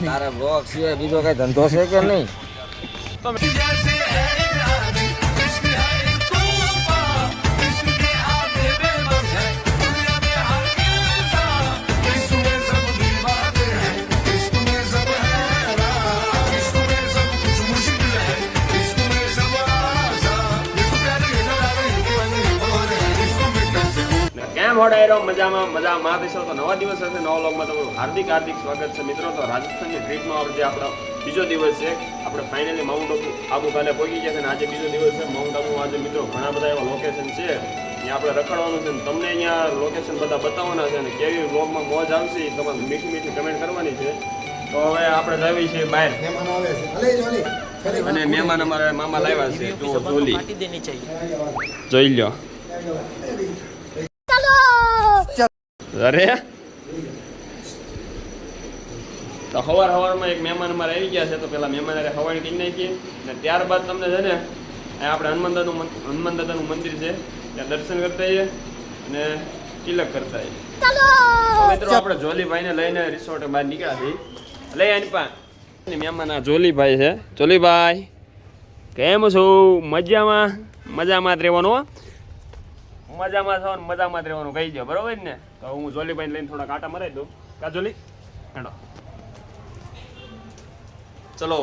તારે બ્લોગ સિવાય બીજો કઈ ધંધો છે કે નહીં? હોડાયરો મજામાં મજા માં બેસો તો નવા દિવસ હશે નવા લોગમાં તમારું હાર્દિક હાર્દિક સ્વાગત છે. મિત્રો તો રાજસ્થાનની ટ્રીપનો આજે આપણો બીજો દિવસ છે. આપણે ફાઇનલી માઉન્ટ આબુ આબુ કાલે પહોંચી ગયા છે અને આજે બીજો દિવસ છે. માઉન્ટ આબુ આજે મિત્રો ઘણા બધા એવા લોકેશન છે. અહીંયા આપણે રખડવાનું છે અને તમને અહીંયા લોકેશન બધા બતાવવાના છે અને કેવી વ્લોગમાં મોજ આવશે એ તમારે મીઠી મીઠી કમેન્ટ કરવાની છે. તો હવે આપણે જઈએ છીએ બહાર. અને મહેમાન અમારા મામા લાવ્યા છે. જો જોઈ લ્યો. અરે. તો હવાર હવારમાં એક મહેમાન અમારે આવી ગયા છે તો પેલા મહેમાન અરે હવાણી કરી નાખીએ. ને ત્યારબાદ તમને છે ને અહીં આપણે હનુમાન દાદાનું હનુમાન દાદાનું મંદિર છે ત્યાં દર્શન કરતા આવીએ અને તિલક કરતા આવીએ. મિત્રો આપણે જોલીભાઈને લઈને રિસોર્ટ બહાર નીકળ્યા છીએ. લઈ આની પા. મહેમાન આ જોલીભાઈ છે. જોલીભાઈ કેમ છો? મજામાં? મજામાં જ રહેવાનું મજામાં છો ને મજામાં જ રહેવાનું, કહી દો બરોબર ને? તો હું જોલીભાઈ લઈને થોડા કાંટા મરાઈ દઉં. કા જોલી? હેડો. ચલો.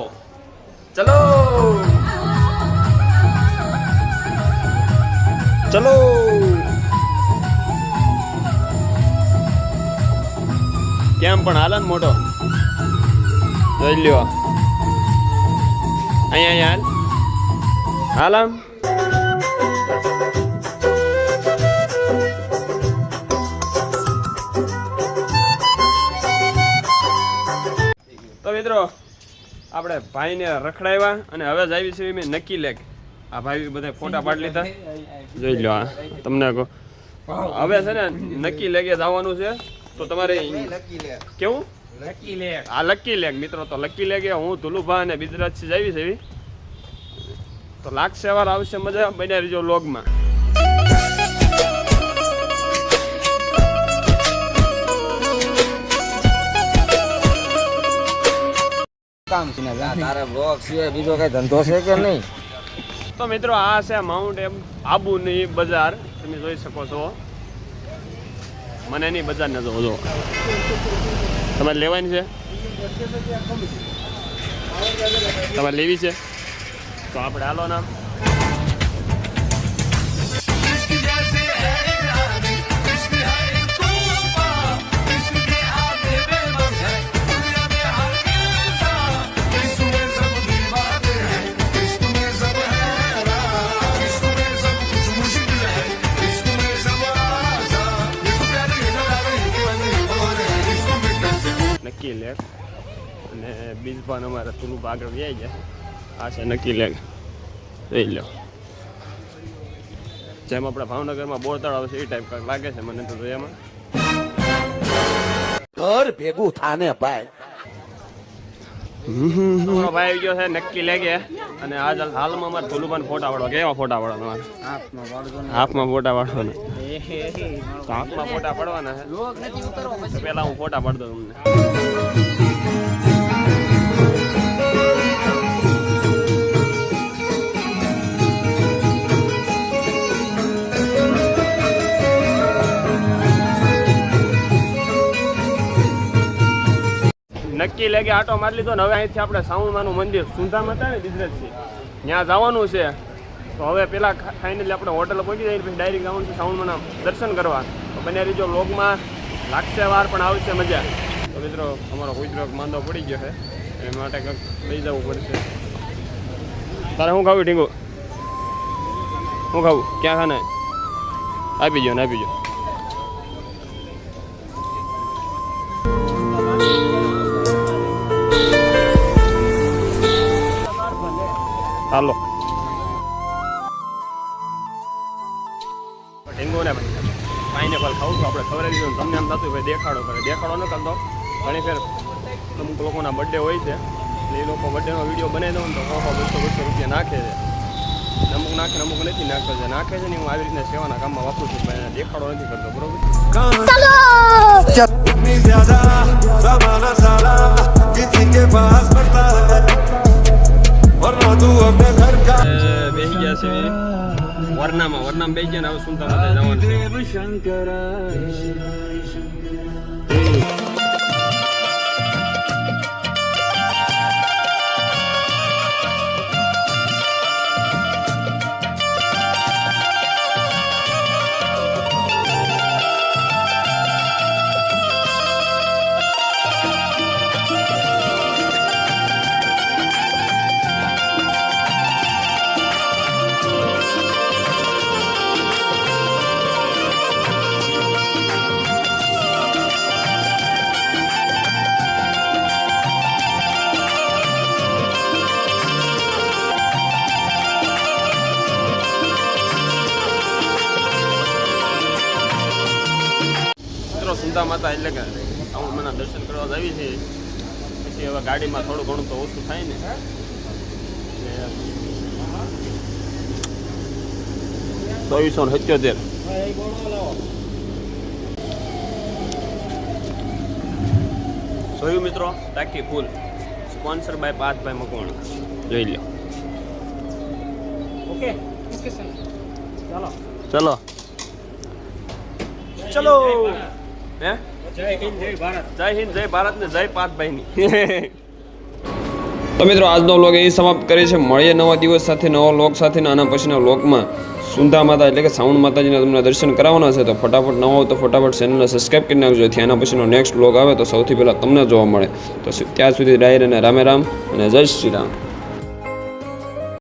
ચલો. ચલો. કેમ પણ હાલન મોટો જોઈ લ્યો. અહીંયા અહીંયા હાલ. હાલ મિત્રો આપણે ભાઈને રખડાવ્યા અને હવે જ આવી છે મેં નક્કી લેક. આ ભાઈ બધા ફોટા પાડી લીધા. જોઈ લો તમને કહો. હવે છે ને નક્કી લેગે જવાનું છે. તો તમારે કેવું? આ લકી લેક મિત્રો તો લકી લેગે હું ધુલુભા અને બિજરાજથી જ આવી છે તો લાગશે વાર આવશે મજા બન્યા રહીજો લોગમાં કામ છે તારે બ્લોગ સિવાય બીજો કઈ ધંધો છે કે નહીં? તો મિત્રો આ છે માઉન્ટ એમ આબુની બજાર. તમે જોઈ શકો છો. મને એની બજાર ને જોવો જો તમારે લેવાની છે? તમારે લેવી છે? તો આપણે હાલો નામ નક્કી લેક. અને બીજભાન અમારા થોડું આગળ વ્યાઈ જાય આ છે નક્કી લેક. જોઈ લો. જેમ આપણા ભાવનગરમાં બોર છે, એ ટાઈપ કાંઈક લાગે છે, મને તો એમાં ઘર ભેગું થાને ભાઈ. ભાઈ આવી ગયો છે, નક્કી લેગે અને આજ હાલમાં અમારે તુલુબાન ફોટા પાડવા કેવા ફોટા પાડવાના હાથમાં ફોટા પાડવાના હાથમાં ફોટા પાડવાના પેલા હું ફોટા પડતો તમને. નક્કી લેગે આટો મારી લીધો ને હવે અહીંથી આપણે સાઉન્ડમાનું મંદિર. સુંધામાં હતા ને બિઝનેસથી ત્યાં જવાનું છે. તો હવે પેલા ફાઇનલી આપણે હોટલ પહોંચી જાય પછી ડાયરેક્ટ જવાનું છે દર્શન કરવા. તો બને રીજો લોગમાં લાગશે વાર, પણ આવશે મજા. તો મિત્રો, અમારો કુતરો માંદો પડી ગયો છે. એ માટે કંઈક લઈ જવું પડશે. તારે શું ખાવું ઢીંગુ? શું ખાવું? ક્યાં ખાને? આપી ગયો ને, આપી ગયો હાલો. ઢીંગો ને પાઇનેપલ ખાવું છું આપણે ખબર દીધું. તમને એમ થતું ભાઈ દેખાડો કરે. દેખાડો ન કરતો. ઘણી ફેર અમુક લોકોના બર્થડે હોય છે. એટલે એ લોકો બર્થડેનો વીડિયો બનાવી દઉં ને તો સો બસો બસો રૂપિયા નાખે છે. અમુક નાખે અમુક નથી નાખતો છે. નાખે છે ને હું આવી રીતના સેવાના કામમાં વાપરું છું પણ એને દેખાડો નથી કરતો. બરોબર? તું અમને ઘર કા બેહી ગયા છે વરનામાં વરનામાં બેહી ગયા ને હવે સુનતા જવાનું. છે મિત્રો માતા એટલે કે આવું મને દર્શન કરવા જ આવી છે પછી હવે ગાડીમાં થોડું ઘણું તો ઓછું થાય ને. ચોવીસો ને સત્યોતેર. જોયું મિત્રો ટાંકી ફૂલ. સ્પોન્સર બાય પાર્થભાઈ મકવાણ. જોઈ લો ઓકે. ચાલો. ચલો. ચલો. હે? જય હિન્દ, જય ભારત જય હિન્દ જય ભારત ને જય પાર્થભાઈની. તો મિત્રો, આજનો વ્લોગ અહીં સમાપ્ત કરીએ છીએ. મળીએ નવા દિવસ સાથે, નવા લોક સાથે આના પછીના લોકમાં સુંદા માતા એટલે કે સાઉન્ડ માતાજીના તમને દર્શન કરાવવાના છે. તો ફટાફટ નવા હોય તો ફટાફટ ચેનલને સબસ્ક્રાઈબ કરી નાખજો. જેથી આના પછીનો નેક્સ્ટ વ્લોગ આવે તો સૌથી પહેલાં તમને જોવા મળે. તો ત્યાં સુધી ડાયર અને રામે રામ અને જય શ્રી રામ.